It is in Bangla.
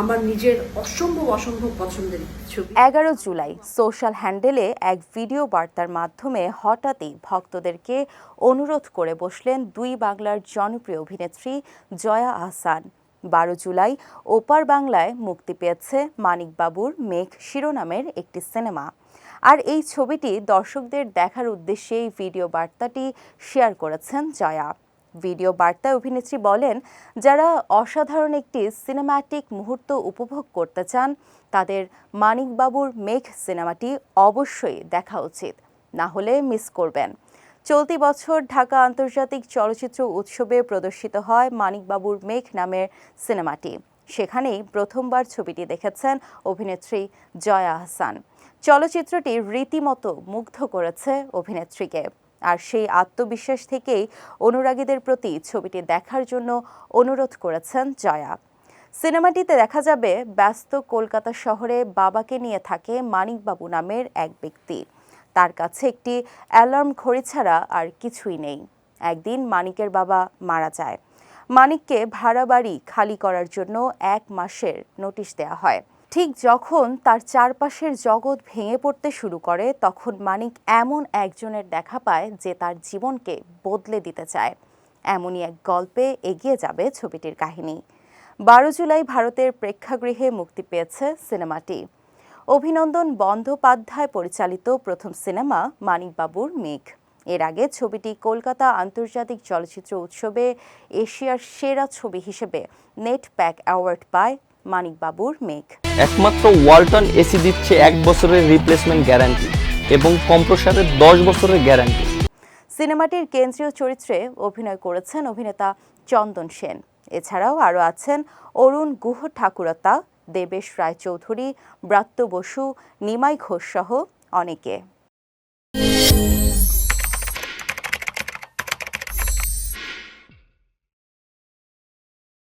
আমার নিজের অসম্ভব অসম্ভব পছন্দের ছবি। এগারো জুলাই, সোশ্যাল হ্যান্ডেলে এক ভিডিও বার্তার মাধ্যমে হঠাৎই ভক্তদেরকে অনুরোধ করে বসলেন দুই বাংলার জনপ্রিয় অভিনেত্রী জয়া আহসান। বারো জুলাই, ওপার বাংলায় মুক্তি পেয়েছে মানিকবাবুর মেঘ শিরোনামের একটি সিনেমা। আর এই ছবিটি দর্শকদের দেখার উদ্দেশ্যে এই ভিডিও বার্তাটি শেয়ার করেছেন জয়া। ভিডিও বার্তায় অভিনেত্রী বলেন, যারা অসাধারণ একটি সিনেম্যাটিক মুহূর্ত উপভোগ করতে চান, তাদের মানিকবাবুর মেঘ সিনেমাটি অবশ্যই দেখা উচিত, না হলে মিস করবেন। চলতি বছর ঢাকা আন্তর্জাতিক চলচ্চিত্র উৎসবে প্রদর্শিত হয় মানিকবাবুর মেঘ নামের সিনেমাটি সেখানেই প্রথমবার ছবিটি দেখেছেন অভিনেত্রী জয়া আহসান চলচ্চিত্রটি রীতিমতো মুগ্ধ করেছে অভিনেত্রীকে। আর সেই আত্মবিশ্বাস থেকেই অনুরাগীদের প্রতি ছবিটি দেখার জন্য অনুরোধ করেছেন জয়া। সিনেমাটিতে দেখা যাবে ব্যস্ত কলকাতা শহরে বাবাকে নিয়ে থাকে মানিকবাবু নামের এক ব্যক্তি। তার কাছে একটি অ্যালার্ম ঘড়ি ছাড়া আর কিছুই নেই। একদিন মানিকের বাবা মারা যায়। মানিককে ভাড়া বাড়ি খালি করার জন্য এক মাসের নোটিশ দেওয়া হয়। ঠিক যখন তার চারপাশের জগৎ ভেঙে পড়তে শুরু করে, তখন মানিক এমন একজনের দেখা পায় যে তার জীবনকে বদলে দিতে চায়। এমনই এক গল্পে এগিয়ে যাবে ছবিটির কাহিনী। বারো জুলাই ভারতের প্রেক্ষাগৃহে মুক্তি পেয়েছে সিনেমাটি। অভিনন্দন বন্দ্যোপাধ্যায় পরিচালিত প্রথম সিনেমা মানিকবাবুর মেঘ। এর আগে ছবিটি কলকাতা আন্তর্জাতিক চলচ্চিত্র উৎসবে এশিয়ার সেরা ছবি হিসেবে নেট প্যাক অ্যাওয়ার্ড পায় মানিকবাবুর মেঘ। একমাত্র ওয়ালটন এসি দিচ্ছে এক বছরের রিপ্লেসমেন্ট গ্যারান্টি এবং কম্প্রসারের দশ বছরের গ্যারান্টি সিনেমাটির কেন্দ্রীয় চরিত্রে অভিনয় করেছেন অভিনেতা চন্দন সেন। এছাড়াও আরও আছেন অরুণ গুহ ঠাকুরতা দেবেশ রায়চৌধুরী ব্রাত্য বসু নিমাই ঘোষ সহ অনেকে।